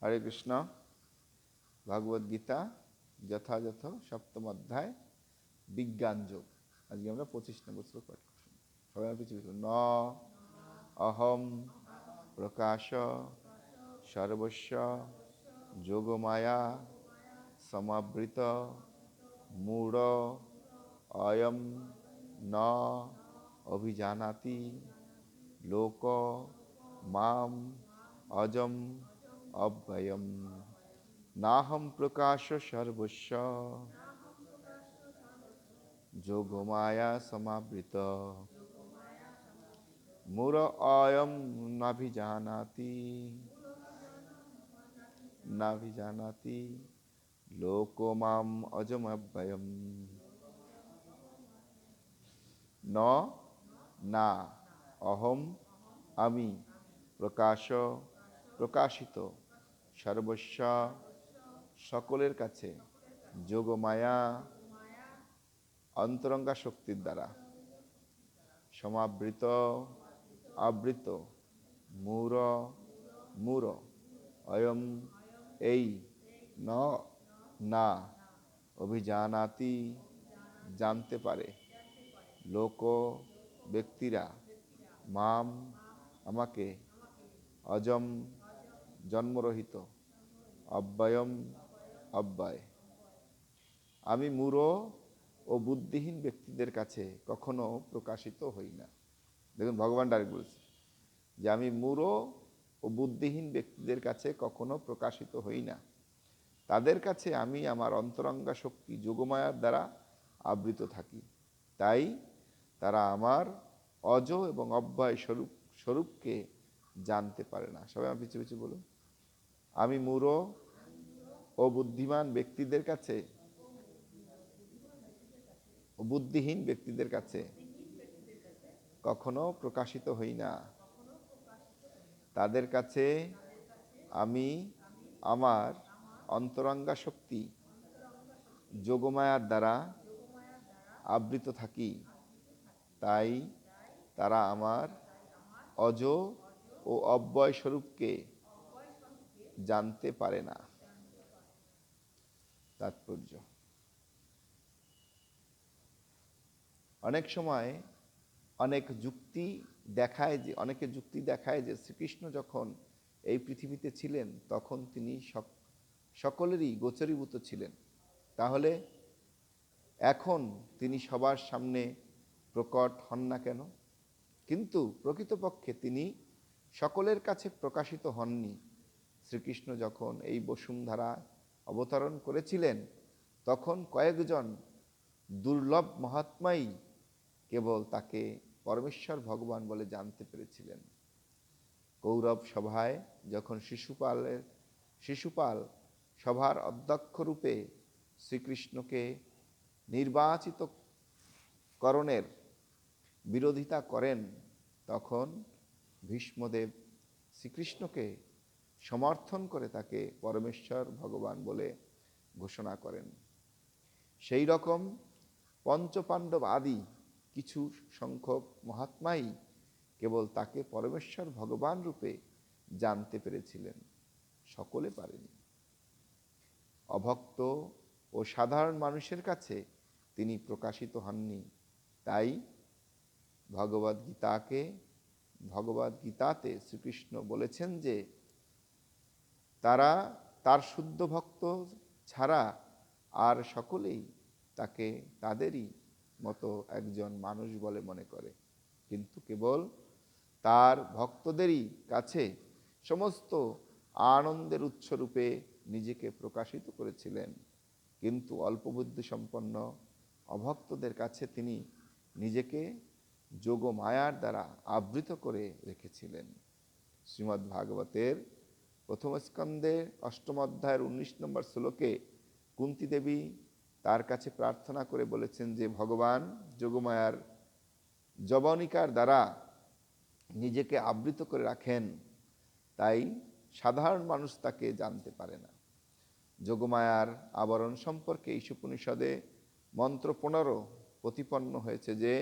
হরে কৃষ্ণ ভগবদ গীতা, যথাযথ সপ্তম অধ্যায়, বিজ্ঞান যোগ। আজকে আমরা পঁচিশ নম্বর শ্লোক পাঠ করছি। সবাই ন, অহম প্রকাশ, সর্বস্ব যোগমায়া, সমাবৃত, মূঢ়, অয়ম, ন, অভিজানাতি, লোক, মাম, অজম অব্যয়ম নাহম প্রকাশ সর্বস্ব যোগমায়া সমাবৃত মূর অয়ম নাভিজানাতি নাভিজানাতি লোকো মাম অজমব্যয়ম ন না অহম আমি প্রকাশ প্রকাশিত সর্বস্ব সকলের কাছে যোগমায়া অন্তরঙ্গা শক্তির দ্বারা। সমাবৃত, আবৃত, মূর মূর, অয়ম, এই ন না অভিজানাতি জানতে পারে। লোক ব্যক্তিরা, মাম আমাকে অজম জন্মরহিত। অব্যয়ম অব্যয়। আমি মূঢ় ও বুদ্ধিহীন ব্যক্তিদের কাছে কখনো প্রকাশিত হই না। দেখুন, ভগবান ডাইরেক্ট বলছে যে আমি মূঢ় ও বুদ্ধিহীন ব্যক্তিদের কাছে কখনো প্রকাশিত হই না। তাদের কাছে আমি আমার অন্তরঙ্গা শক্তি যোগমায়ার দ্বারা আবৃত থাকি। তাই তারা আমার অজ এবং অব্যয় স্বরূপ, স্বরূপকে জানতে পারে না। সবাই আমার পিছু পিছু বলুন। আমি মূঢ় ও বুদ্ধিমান ব্যক্তিদের কাছে বুদ্ধিহীন ব্যক্তিদের কাছে কখনো প্রকাশিত হই না। তাদের কাছে আমি আমার অন্তরঙ্গা শক্তি যোগমায়ার দ্বারা আবৃত থাকি, তাই তারা আমার অজ ও অব্যয় স্বরূপকে জানতে পারে না। তাৎপর্য। অনেক সময় অনেক যুক্তি দেখায় যে, অনেকে যুক্তি দেখায় যে, শ্রীকৃষ্ণ যখন এই পৃথিবীতে ছিলেন, তখন তিনি সক- সকলেরই গোচরীভূত ছিলেন। তাহলে এখন তিনি সবার সামনে প্রকট হন না কেন? কিন্তু প্রকৃতপক্ষে তিনি সকলের কাছে প্রকাশিত হননি। শ্রীকৃষ্ণ যখন এই বসুন্ধরা অবতরণ করেছিলেন, তখন কয়েকজন দুর্লভ মহাত্মাই কেবল তাকে পরমেশ্বর ভগবান বলে জানতে পেরেছিলেন। কৌরব সভায় যখন শিশুপালের, শিশুপাল সভার অধ্যক্ষ রূপে শ্রীকৃষ্ণকে নির্বাচিত করণের বিরোধিতা করেন, তখন ভীষ্মদেব শ্রীকৃষ্ণকে সমর্থন করে তাকে পরমেশ্বর ভগবান বলে ঘোষণা করেন। সেই রকম পঞ্চপাণ্ডব আদি কিছু সংখ্যক মহাত্মাই কেবল তাকে পরমেশ্বর ভগবান রূপে জানতে পেরেছিলেন, সকলে পারেনি। অভক্ত ও সাধারণ মানুষের কাছে তিনি প্রকাশিত হননি। তাই ভগবদ্গীতাকে, ভগবদ্গীতাতে শ্রীকৃষ্ণ বলেছেন যে তারা তার শুদ্ধ ভক্ত ছাড়া আর সকলেই তাকে তাদেরই মতো একজন মানুষ বলে মনে করে। কিন্তু কেবল তার ভক্তদেরই কাছে সমস্ত আনন্দের উৎসরূপে নিজেকে প্রকাশিত করেছিলেন। কিন্তু অল্পবুদ্ধি সম্পন্ন অভক্তদের কাছে তিনি নিজেকে যোগ মায়ার দ্বারা আবৃত করে রেখেছিলেন। শ্রীমদ্ ভাগবতের প্রথম স্কন্ধে অষ্টম অধ্যায়ের উনিশ নম্বর শ্লোকে কুন্তি দেবী তার কাছে প্রার্থনা করে বলেছেন যে, ভগবান যোগমায়ার জবনিকার দ্বারা নিজেকে আবৃত করে রাখেন, তাই সাধারণ মানুষ তাকে জানতে পারে না। যোগমায়ার আবরণ সম্পর্কে ঈশোপনিষদে মন্ত্র পনেরো প্রতিপন্ন হয়েছে যে,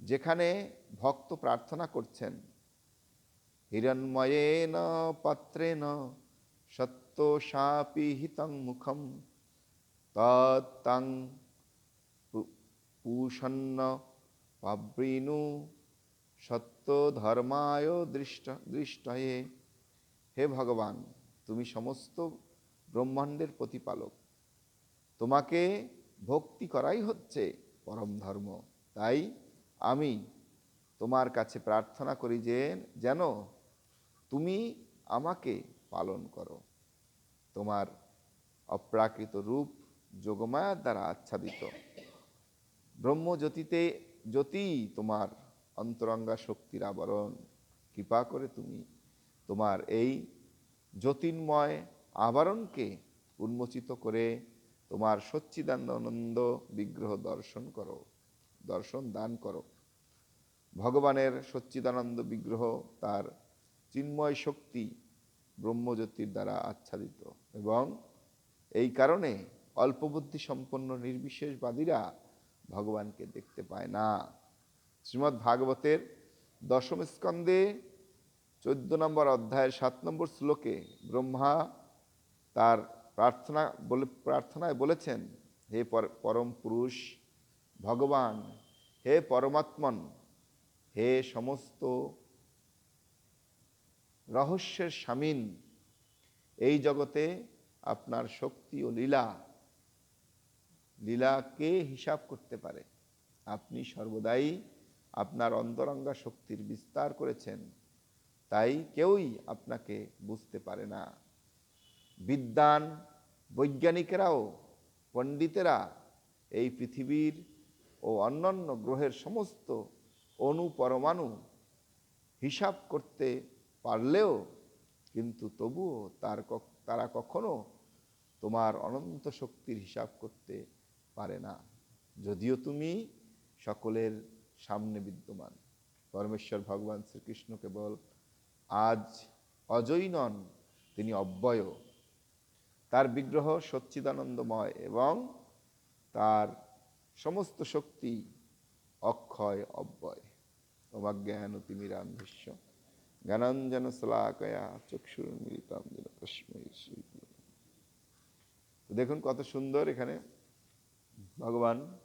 যেখানে ভক্ত প্রার্থনা করছেন হিরণময়েন পাত্রেন সত্যশাপি হিতং মুখম তত্তাং পু- পূষন্ন পাবৃণু সত্য ধর্মায় দৃষ্ট দৃষ্টয়ে হে ভগবান, তুমি সমস্ত ব্রহ্মাণ্ডের প্রতিপালক। তোমাকে ভক্তি করাই হচ্ছে পরম ধর্ম। তাই আমি তোমার কাছে প্রার্থনা করি যে, যেন তুমি আমাকে পালন করো। তোমার অপ্রাকৃত রূপ যোগমায়ার দ্বারা আচ্ছাদিত। ব্রহ্মজ্যোতিতে জ্যোতি তোমার অন্তরঙ্গা শক্তির আবরণ। কৃপা করে তুমি তোমার এই জ্যোতির্ময় আবরণকে উন্মোচিত করে তোমার সচ্চিদানন্দ বিগ্রহ দর্শন করো, দর্শন দান করো। ভগবানের সচ্চিদানন্দ বিগ্রহ তার চিন্ময় শক্তি ব্রহ্মজ্যোতির দ্বারা আচ্ছাদিত এবং এই কারণে অল্পবুদ্ধি সম্পন্ন নির্বিশেষবাদীরা ভগবানকে দেখতে পায় না। শ্রীমদ্ ভাগবতের দশম স্কন্ধে চোদ্দ নম্বর অধ্যায়ের সাত নম্বর শ্লোকে ব্রহ্মা তার প্রার্থনা বলে, প্রার্থনায় বলেছেন, হে পর- পরম পুরুষ, ভগবান, হে পরমাত্মন, হে সমস্ত রহস্যের স্বামীন এই জগতে আপনার শক্তি ও লীলা, লীলাকে হিসাব করতে পারে। আপনি সর্বদাই আপনার অন্তরঙ্গা শক্তির বিস্তার করেছেন, তাই কেউই আপনাকে বুঝতে পারে না। বিদ্বান, বৈজ্ঞানিকেরাও, পণ্ডিতেরা এই পৃথিবীর ও অন্যান্য গ্রহের সমস্ত অণু পরমাণু হিসাব করতে পারলেও, কিন্তু তবুও তার তারা কখনো তোমার অনন্ত শক্তির হিসাব করতে পারে না। যদিও তুমি সকলের সামনে বিদ্যমান। পরমেশ্বর ভগবান শ্রীকৃষ্ণ কেবল আজ অজয়ী নন, তিনি অব্যয়। তার বিগ্রহ সচ্চিদানন্দময় এবং তার সমস্ত শক্তি অক্ষয় অব্যয়। অবাজ্ঞান তিমিরান্ধস্য জ্ঞানাঞ্জন শলাকয়া যেন শ্রী গুরুবে। তো দেখুন কত সুন্দর এখানে ভগবান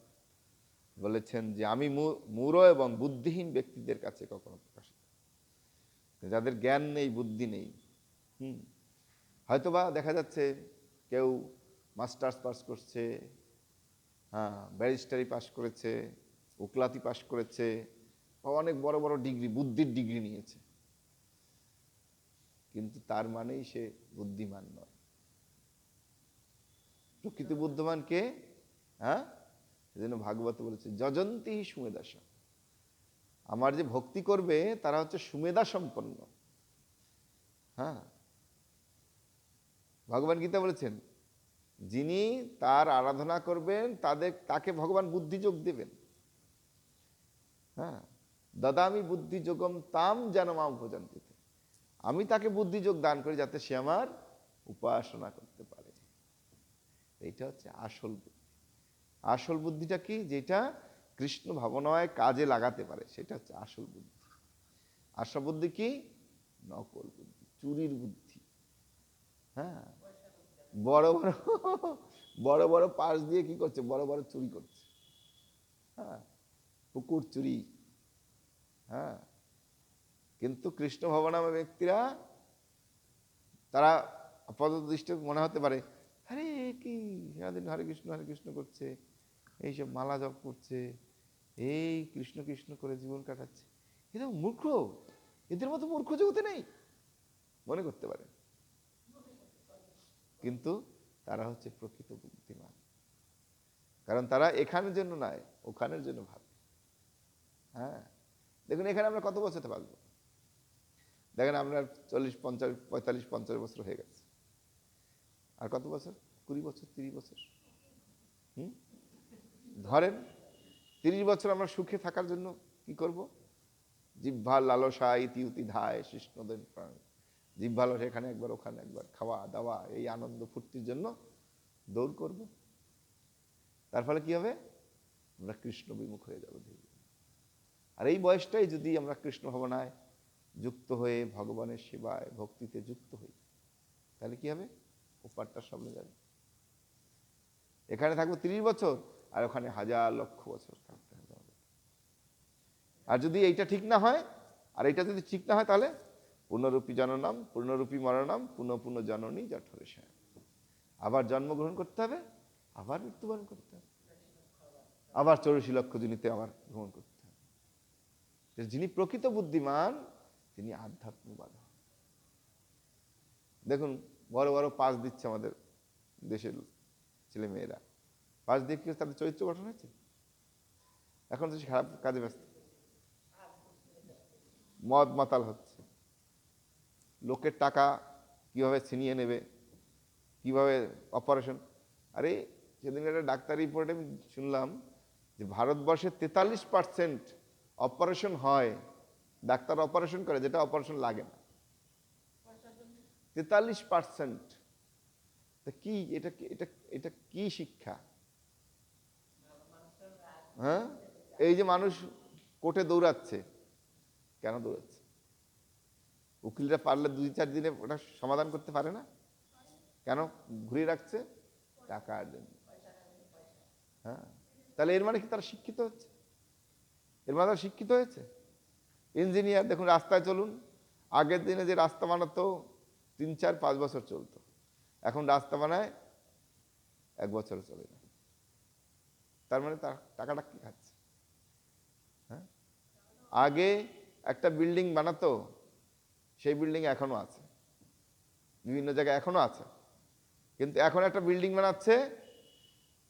বলেছেন যে আমি মূ- মূঢ় এবং বুদ্ধিহীন ব্যক্তিদের কাছে কখনো প্রকাশিত যাদের জ্ঞান নেই, বুদ্ধি নেই, হুম। হয়তোবা দেখা যাচ্ছে কেউ মাস্টার্স পাস করছে হ্যাঁ ব্যারিস্টারি পাস করেছে, উকলাতি পাস করেছে, বা অনেক বড় বড় ডিগ্রি, বুদ্ধির ডিগ্রি নিয়েছে। কিন্তু তার মানেই সে বুদ্ধিমান নয়। প্রকৃত বুদ্ধমান কে? হ্যাঁ? এজন্য ভাগবত বলেছে, যজন্তী সুমেদাসা আমার যে ভক্তি করবে, তারা হচ্ছে সুমেধা সম্পন্ন হ্যাঁ? ভগবান গীতা বলেছেন, যিনি তার আরাধনা করবেন, তাদের, তাকে ভগবান বুদ্ধি যোগ দেবেন। হ্যাঁ? দাদামি বুদ্ধি যোগম তাম যেন মা ভোজন্তিতে। আমি তাকে বুদ্ধিযোগ দান করি যাতে সে আমার উপাসনা করতে পারে। এইটা হচ্ছে আসল বুদ্ধি। আসল বুদ্ধিটা কি? যেটা কৃষ্ণ ভাবনায় কাজে লাগাতে পারে। সেটা হচ্ছে আসল বুদ্ধি। আসল বুদ্ধি কি? নকল বুদ্ধি, চুরির বুদ্ধি। হ্যাঁ? বড় বড় বড় বড় পাশ দিয়ে কি করছে? বড় বড় চুরি করছে। হ্যাঁ? পুকুর চুরি। হ্যাঁ? কিন্তু কৃষ্ণ ভবনামা ব্যক্তিরা, তারা আপাতত দৃষ্টি মনে হতে পারে এ কি, সারাদিন হরে কৃষ্ণ হরে কৃষ্ণ করছে, এইসব মালা জপ করছে, এই কৃষ্ণ কৃষ্ণ করে জীবন কাটাচ্ছে। এদের মূর্খ, এদের মতো মূর্খ জগতে নেই, মনে করতে পারে কিন্তু তারা হচ্ছে প্রকৃত বুদ্ধিমান, কারণ তারা এখানের জন্য নয়, ওখানের জন্য ভাবে। হ্যাঁ দেখুন, এখানে আমরা কত বছর থাকব? দেখেন আপনার চল্লিশ, পঞ্চাশ, পঁয়তাল্লিশ, পঞ্চাশ বছর হয়ে গেছে। আর কত বছর? কুড়ি বছর, তিরিশ বছর। হুম? ধরেন তিরিশ বছর আমরা সুখে থাকার জন্য কি করব? জিহ্বার লালসা, ইতি, উতি, ধায় শিষ্ণদের প্রাণ। জিহ্বা, লালসা, এখানে একবার, ওখানে একবার, খাওয়া, দাওয়া, এই আনন্দ, ফুর্তির জন্য দৌড় করব। তার ফলে কি হবে? আমরা কৃষ্ণ বিমুখ হয়ে যাব। আর এই বয়সটাই যদি আমরা কৃষ্ণ ভাবনায় যুক্ত হয়ে ভগবানের সেবায়, ভক্তিতে যুক্ত হই। তাহলে কি হবে? ওপারটার সামনে যাবে। এখানে থাকব তিরিশ বছর, আর ওখানে হাজার লক্ষ বছর থাকতে হবে আর যদি এইটা ঠিক না হয়, আর এইটা যদি ঠিক না হয়, তাহলে পূর্ণরূপী জননাম, পূর্ণরূপী মরণাম পুনঃ পুনঃ জননী জঠরে আবার জন্মগ্রহণ করতে হবে, আবার মৃত্যুবরণ করতে হবে। আবার চৌরাশি লক্ষ জনিতে আবার গ্রহণ করতে হবে। যিনি প্রকৃত বুদ্ধিমান তিনি আধ্যাত্মবাদ। দেখুন, বড় বড় পাস দিচ্ছে আমাদের দেশের ছেলে মেয়েরা পাস দিয়ে কি? তাদের চরিত্র গঠন হয়েছে? এখন তো খারাপ কাজে ব্যস্ত। মদ মাতাল হচ্ছে। লোকের টাকা কীভাবে ছিনিয়ে নেবে? কীভাবে অপারেশন? আরে সেদিন একটা ডাক্তার রিপোর্টে আমি শুনলাম যে ভারতবর্ষে তেতাল্লিশ পার্সেন্ট অপারেশন হয়। ডাক্তার অপারেশন করে, যেটা অপারেশন লাগে না। তেতাল্লিশ পার্সেন্ট। তা কি, এটা এটা এটা কি শিক্ষা? হ্যাঁ? এই যে মানুষ কোর্টে দৌড়াচ্ছে। কেন দৌড়াচ্ছে? উকিলরা পারলে দুই চার দিনে ওটা সমাধান করতে পারে না? কেন ঘুরিয়ে রাখছে? টাকার জন্য। হ্যাঁ? তাহলে এর মানে কি তারা শিক্ষিত হচ্ছে? এর মানে তারা শিক্ষিত হয়েছে? ইঞ্জিনিয়ার, দেখুন, রাস্তায় চলুন। আগের দিনে যে রাস্তা বানাতো, তিন, চার, পাঁচ বছর চলতো। এখন রাস্তা বানায় এক বছর চলে না। তার মানে তার টাকাটা কি খাচ্ছে? হ্যাঁ? আগে একটা বিল্ডিং বানাতো, সেই বিল্ডিং এখনও আছে। বিভিন্ন জায়গায় এখনও আছে। কিন্তু এখন একটা বিল্ডিং বানাচ্ছে,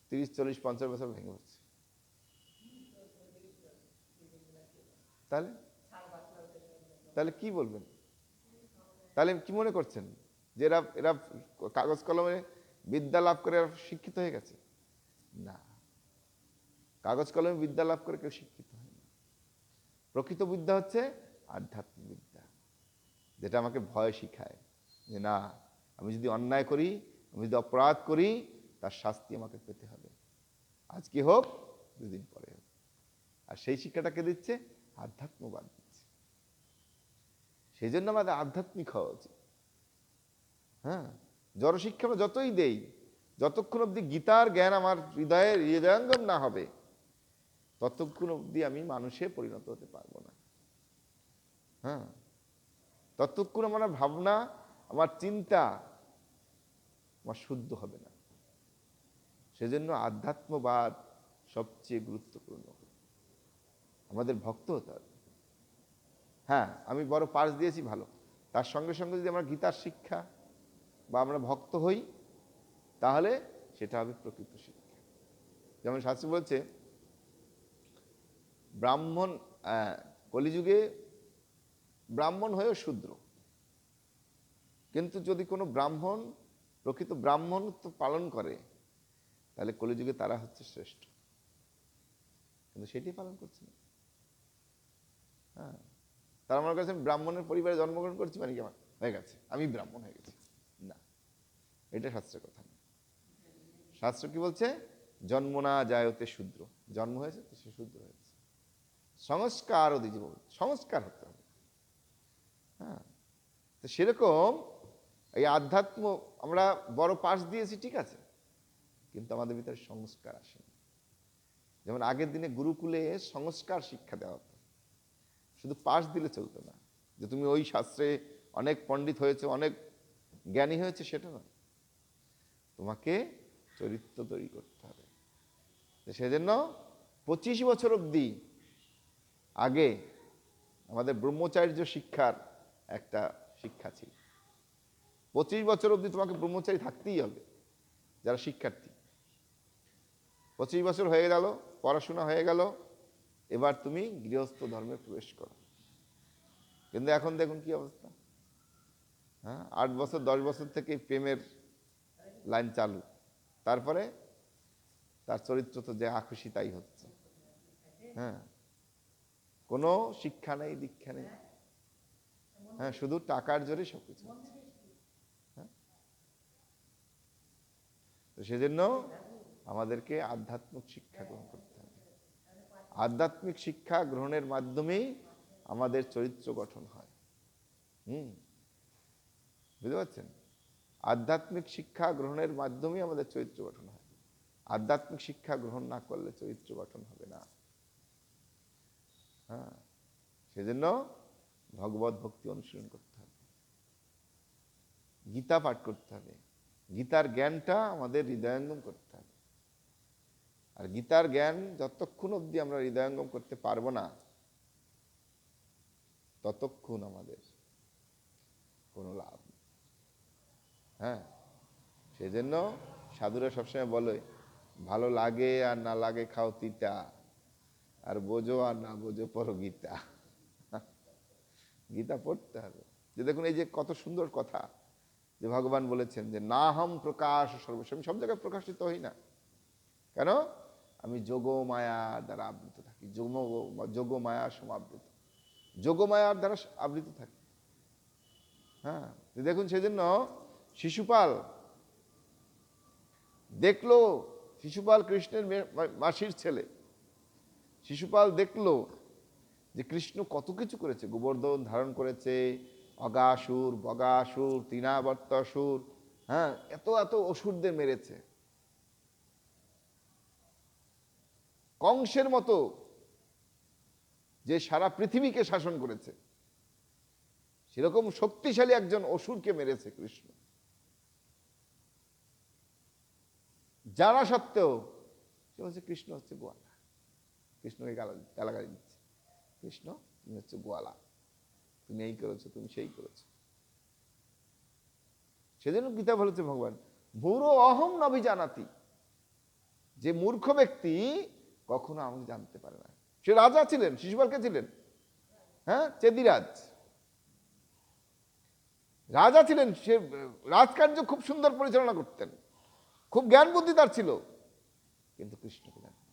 তিরিশ, চল্লিশ, পঞ্চাশ বছর ভেঙে পড়ছে। তাহলে? তাহলে কি বলবেন? তাহলে কি মনে করছেন যে এরা এরা কাগজ কলমে বিদ্যা লাভ করে শিক্ষিত হয়ে গেছে? না। কাগজ কলমে বিদ্যা লাভ করে কেউ শিক্ষিত হয় না। প্রকৃত বিদ্যা হচ্ছে আধ্যাত্মিক বিদ্যা, যেটা আমাকে ভয় শিখায় যে না, আমি যদি অন্যায় করি, আমি যদি অপরাধ করি, তার শাস্তি আমাকে পেতে হবে। আজকে হোক, দুদিন পরে হোক। আর সেই শিক্ষাটাকে দিচ্ছে? আধ্যাত্মবাদ সেই জন্য আমাদের আধ্যাত্মিক হওয়া উচিত। হ্যাঁ? জড়শিক্ষা আমরা যতই দেই, যতক্ষণ অবধি গীতার জ্ঞান আমার হৃদয়ের হৃদয়ঙ্গম না হবে, ততক্ষণ অবধি আমি মানুষে পরিণত হতে পারব না। হ্যাঁ? ততক্ষণ আমার ভাবনা, আমার চিন্তা আমার শুদ্ধ হবে না। সেজন্য আধ্যাত্মবাদ সবচেয়ে গুরুত্বপূর্ণ। আমাদের ভক্ত হতে হবে। হ্যাঁ আমি বড় পাস দিয়েছি, ভালো। তার সঙ্গে সঙ্গে যদি আমরা গীতার শিক্ষা বা আমরা ভক্ত হই, তাহলে সেটা হবে প্রকৃত শিক্ষা। যেমন শাস্ত্রী বলছে, ব্রাহ্মণ কলিযুগে ব্রাহ্মণ হয়েও শূদ্র। কিন্তু যদি কোনো ব্রাহ্মণ, প্রকৃত ব্রাহ্মণ তো পালন করে, তাহলে কলিযুগে তারা হচ্ছে শ্রেষ্ঠ। কিন্তু সেটি পালন করছে না। হ্যাঁ। তারা মনে করছেন ব্রাহ্মণের পরিবারে জন্মগ্রহণ করছি মানে কি আমার? হয়ে গেছে। আমি ব্রাহ্মণ হয়ে গেছি। না। এটা শাস্ত্রের কথা না। শাস্ত্র কি বলছে? জন্ম না যায়তে শূদ্র। জন্ম হয়েছে তো সে শূদ্র হয়েছে সংস্কার দিজি সংস্কার হতে হবে। হ্যাঁ। তো সেরকম এই আধ্যাত্ম, আমরা বড় পাশ দিয়েছি, ঠিক আছে। কিন্তু আমাদের ভিতরে সংস্কার আসেনি। যেমন আগের দিনে গুরুকুলে সংস্কার শিক্ষা দেওয়া হতো। শুধু পাশ দিলে চলতো না। যে তুমি ওই শাস্ত্রে অনেক পণ্ডিত হয়েছে, অনেক জ্ঞানী হয়েছে, সেটা না তোমাকে চরিত্র তৈরি করতে হবে। সেজন্য পঁচিশ বছর অবধি আগে আমাদের ব্রহ্মচার্য শিক্ষার একটা শিক্ষা ছিল। পঁচিশ বছর অবধি তোমাকে ব্রহ্মচারী থাকতেই হবে, যারা শিক্ষার্থী। পঁচিশ বছর হয়ে গেল, পড়াশোনা হয়ে গেল এবার তুমি গৃহস্থ ধর্মে প্রবেশ করো। কিন্তু এখন দেখুন কি অবস্থা। হ্যাঁ আট বছর, দশ বছর থেকে প্রেমের লাইন চালু। তারপরে তার চরিত্র তো যা খুশি তাই হচ্ছে। হ্যাঁ কোনো শিক্ষা নেই, দীক্ষা নেই। হ্যাঁ শুধু টাকার জোরে সবকিছু হচ্ছে। হ্যাঁ তো সেজন্য আমাদেরকে আধ্যাত্মিক শিক্ষা গ্রহণ করতে আধ্যাত্মিক শিক্ষা গ্রহণের মাধ্যমেই আমাদের চরিত্র গঠন হয়। হুম। বুঝতে পারছেন? আধ্যাত্মিক শিক্ষা গ্রহণের মাধ্যমেই আমাদের চরিত্র গঠন হয়। আধ্যাত্মিক শিক্ষা গ্রহণ না করলে চরিত্র গঠন হবে না। হ্যাঁ। সেজন্য ভগবত ভক্তি অনুশীলন করতে হবে। গীতা পাঠ করতে হবে। গীতার জ্ঞানটা আমাদের হৃদয়ঙ্গম করতে আর গীতার জ্ঞান যতক্ষণ অবধি আমরা হৃদয়ঙ্গম করতে পারব না, ততক্ষণ আমাদের কোনো লাভ হ্যাঁ? সেজন্য সাধুরা সবসময় বলে, ভালো লাগে আর না লাগে খাও তিতা, আর বোঝো আর না বোঝো পড়ো গীতা। গীতা পড়তে হবে। যে দেখুন, এই যে কত সুন্দর কথা যে ভগবান বলেছেন যে না হম প্রকাশ সর্বস্ব আমি সব জায়গায় প্রকাশিত হই না। কেন? আমি যোগ মায়া দ্বারা আবৃত থাকি। যোগ মায়া সমাবৃত। যোগ মায়ার দ্বারা আবৃত থাকি। হ্যাঁ দেখুন সেজন্য শিশুপাল দেখল শিশুপাল কৃষ্ণের মাসির ছেলে। শিশুপাল দেখল যে কৃষ্ণ কত কিছু করেছে। গোবর্ধন ধারণ করেছে, অগাসুর, বগাসুর, তৃণাবর্তাসুর হ্যাঁ এত এত অসুরদের মেরেছে। কংসের মতো যে সারা পৃথিবীকে শাসন করেছে, সেরকম শক্তিশালী একজন অসুরকে মেরেছে কৃষ্ণ। জানা সত্ত্বেও সে বলছে, কৃষ্ণ হচ্ছে গোয়ালা। কৃষ্ণকে গালাগালি দিচ্ছে। কৃষ্ণ, তুমি হচ্ছে গোয়ালা। তুমি এই করেছ, তুমি সেই করেছ। সেজন্য গীতা বলেছে ভগবান মূর অহম নবী জানাতি যে মূর্খ ব্যক্তি কখনো আমাকে জানতে পারে না। সে রাজা ছিলেন, শিশুপালকে ছিলেন। হ্যাঁ? চেদিরাজ। রাজা ছিলেন, সে, রাজকার্য খুব সুন্দর পরিচালনা করতেন। খুব জ্ঞান বুদ্ধি তার ছিল। কিন্তু কৃষ্ণকে জানতেন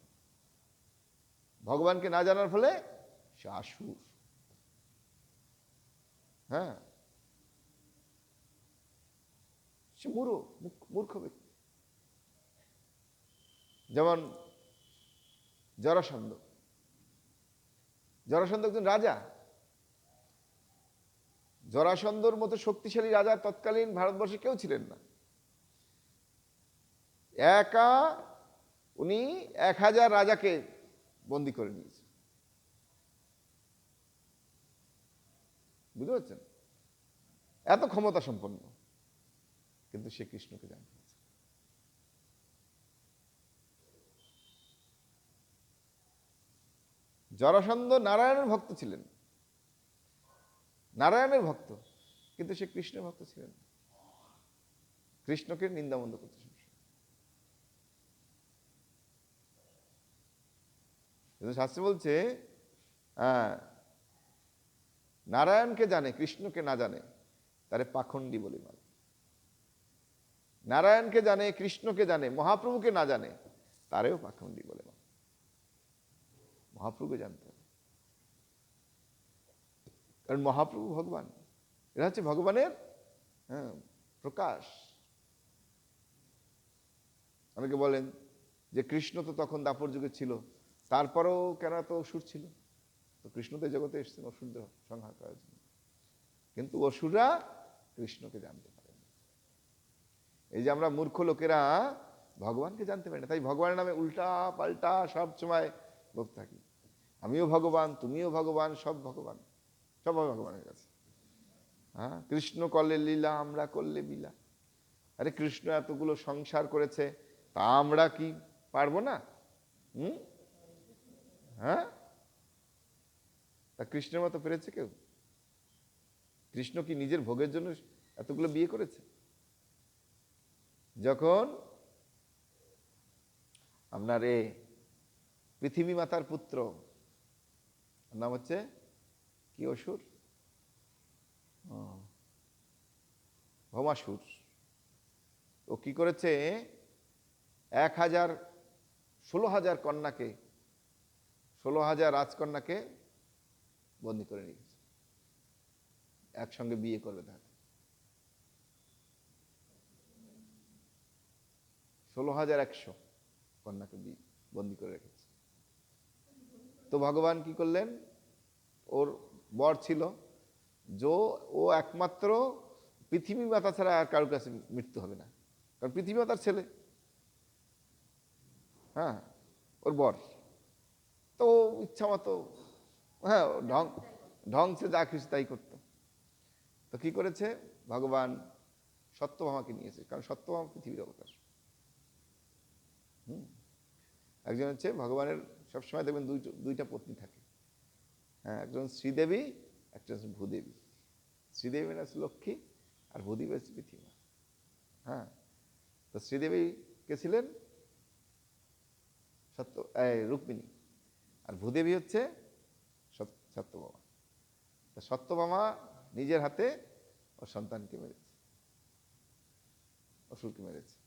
ভগবানকে না জানার ফলে সে আসুর। হ্যাঁ? সে মূর্খ মূর্খ ব্যক্তি। যেমন জরাসন্ধ। জরাসন্ধ একজন রাজা। জরাসন্ধর মতো শক্তিশালী রাজা তৎকালীন ভারতবর্ষে কেউ ছিলেন না। একা উনি এক হাজার রাজাকে বন্দি করে নিয়েছে বুঝতে পারছেন? এত ক্ষমতা সম্পন্ন। কিন্তু সে কৃষ্ণকে জানতে পারছে না। জরাসন্ধ নারায়ণের ভক্ত ছিলেন নারায়ণের ভক্ত কিন্তু সে কৃষ্ণের ভক্ত ছিলেন। কৃষ্ণকে নিন্দামন্দ করতে। কিন্তু শাস্ত্রে বলছে হ্যাঁ, নারায়ণকে জানে কৃষ্ণকে না জানে তারে পাখণ্ডী বলি মানে নারায়ণকে জানে কৃষ্ণকে জানে মহাপ্রভুকে না জানে তারেও পাখণ্ডী বলে মহাপ্রভুকে জানতে হবে। কারণ মহাপ্রভু ভগবান। এরা হচ্ছে ভগবানের হ্যাঁ প্রকাশ। অনেকে বলেন যে কৃষ্ণ তো তখন দাপর যুগে ছিল, তারপরেও কেন এত অসুর ছিল? তো কৃষ্ণ তো জগতে এসেছেন, অসুরদের সংহার করার জন্য। কিন্তু অসুররা কৃষ্ণকে জানতে পারে না এই যে আমরা মূর্খ লোকেরা, ভগবানকে জানতে পারি না। তাই ভগবানের নামে উল্টা পাল্টা সব সময় বলতে থাকি। আমিও ভগবান, তুমিও ভগবান, সব ভগবান। সব ভগবানের কাছে। হ্যাঁ? কৃষ্ণ করলে লীলা, আমরা করলে বিলা আরে কৃষ্ণ এতগুলো সংসার করেছে, তা আমরা কি পারব না? হুম? হ্যাঁ? তা কৃষ্ণের মতো পেরেছে কেউ? কৃষ্ণ কি নিজের ভোগের জন্য এতগুলো বিয়ে করেছে? যখন আপনার এ পৃথিবী মাতার পুত্র নাম হচ্ছে কি অসুর? ভমাসুর। ও কি করেছে? এক হাজার ষোলো হাজার কন্যাকে, ষোলো হাজার রাজকন্যাকে বন্দি করে নিয়ে গেছে। একসঙ্গে বিয়ে করবে তাহলে ষোলো হাজার একশো কন্যাকে বন্দি করে রেখেছে। তো ভগবান কি করলেন? ওর বর ছিল। যে, ও একমাত্র পৃথিবী মাতা ছাড়া আর কারোর কাছে মৃত্যু হবে না। কারণ পৃথিবী মাতার ছেলে। হ্যাঁ ওর বর। তো ইচ্ছা মতো হ্যাঁ ঢং ঢং সে যা খুশি তাই করতো। তো কি করেছে? ভগবান সত্যভামাকে নিয়েছে কারণ সত্যভামা পৃথিবীর অবকাশ হুম, একজন হচ্ছে ভগবানের সবসময় দেখবেন দুইটা দুইটা পত্নী থাকে। হ্যাঁ একজন শ্রীদেবী, একজন ভূদেবী। শ্রীদেবী মানে হচ্ছে লক্ষ্মী, আর ভূদেবী হচ্ছে পৃথিবী হ্যাঁ তো শ্রীদেবী কে ছিলেন? সত্য রুক্মিণী। আর ভূদেবী হচ্ছে সত- সত্যভামা তা সত্যভামা নিজের হাতে ওর সন্তানকে মেরেছে। অসুরকে মেরেছে।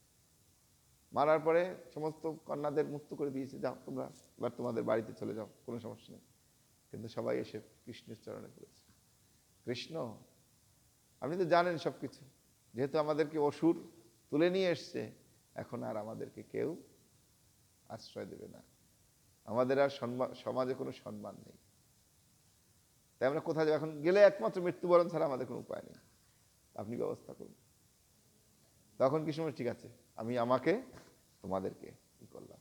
মারার পরে সমস্ত কন্যাদের মুক্ত করে দিয়েছে, যাও তোমরা, এবার তোমাদের বাড়িতে চলে যাও, কোনো সমস্যা নেই। কিন্তু সবাই এসে কৃষ্ণের চরণে পড়েছে। কৃষ্ণ, আপনি তো জানেন সব কিছু যেহেতু আমাদেরকে অসুর তুলে নিয়ে এসছে, এখন আর আমাদেরকে কেউ আশ্রয় দেবে না। আমাদের আর সম্মান সমাজে কোনো সম্মান নেই। তাই আমরা কোথায় যাব? এখন গেলে একমাত্র মৃত্যুবরণ ছাড়া আমাদের কোনো উপায় নেই। আপনি ব্যবস্থা করুন। তখন কি সময় ঠিক আছে আমি আমাকে তোমাদেরকে ই করলাম?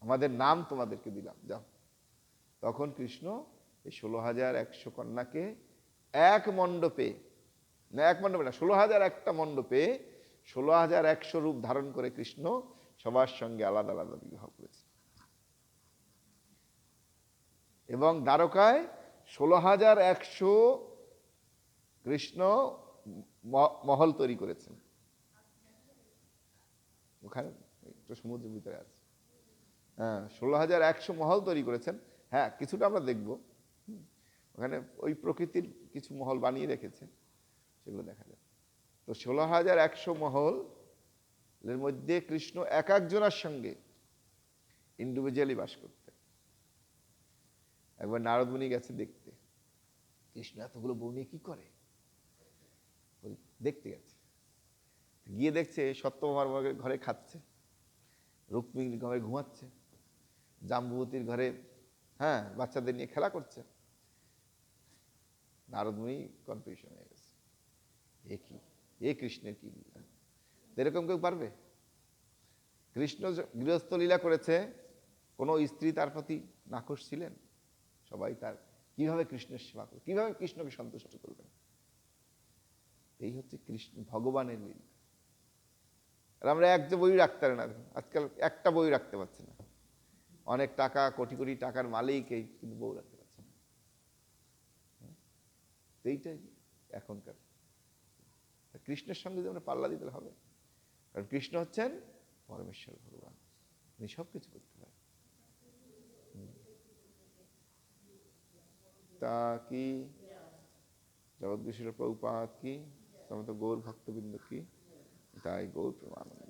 আমাদের নাম তোমাদেরকে দিলাম, যাও। তখন কৃষ্ণ এই ষোলো হাজার একশো কন্যাকে এক মণ্ডপে না, এক মণ্ডপে না ষোলো হাজার একটা মণ্ডপে ষোলো হাজার একশো রূপ ধারণ করে কৃষ্ণ সবার সঙ্গে আলাদা আলাদা বিবাহ করেছে। এবং দ্বারকায় ষোলো হাজার একশো কৃষ্ণ মহল তৈরি করেছেন। ওখানে একটু সমুদ্রের ভিতরে আছে। হ্যাঁ ষোলো হাজার একশো মহল তৈরি করেছেন। হ্যাঁ কিছুটা আমরা দেখব। ওখানে ওই প্রকৃতির কিছু মহল বানিয়ে রেখেছে সেগুলো দেখা যাবে তো ষোলো হাজার একশো মহল এর মধ্যে কৃষ্ণ এক একজনের সঙ্গে ইন্ডিভিজুয়ালি বাস করতেন। একবার নারদমণি গেছে দেখতে। কৃষ্ণ এতগুলো বউ নিয়ে কি করে? দেখতে গেছে। গিয়ে দেখছে সত্যভামার ঘরে খাচ্ছে। রুক্মিণীর ঘরে ঘুমাচ্ছে। জাম্বুবতীর ঘরে হ্যাঁ বাচ্চাদের নিয়ে খেলা করছে। নারদমণি কনফিউশন হয়ে গেছে। এ কি? এ কৃষ্ণের কি লীলা? এরকম কেউ পারবে? কৃষ্ণ গৃহস্থ লীলা করেছে, কোনো স্ত্রী তার প্রতি নাকশ ছিলেন? সবাই তার, কীভাবে কৃষ্ণের সেবা করবে? কীভাবে কৃষ্ণকে সন্তুষ্ট করবেন এই হচ্ছে কৃষ্ণ, ভগবানের লীলা। আর আমরা এক যে বই রাখতে না, আজকাল একটা বই রাখতে পারছে না। অনেক টাকা, কোটি কোটি টাকার মালিক এই কিন্তু বউ রাখতে পারছে না। এইটাই এখনকার। কৃষ্ণের সঙ্গে যে আমরা পাল্লা দিতে হবে। কারণ কৃষ্ণ হচ্ছেন পরমেশ্বর ভগবান। উনি সব কিছু করতে পারেন। তা কি? জগৎ প্রভুপাত কি? সমস্ত গৌর ভক্তবৃন্দ কি? তাই গৌর প্রেমানন্দ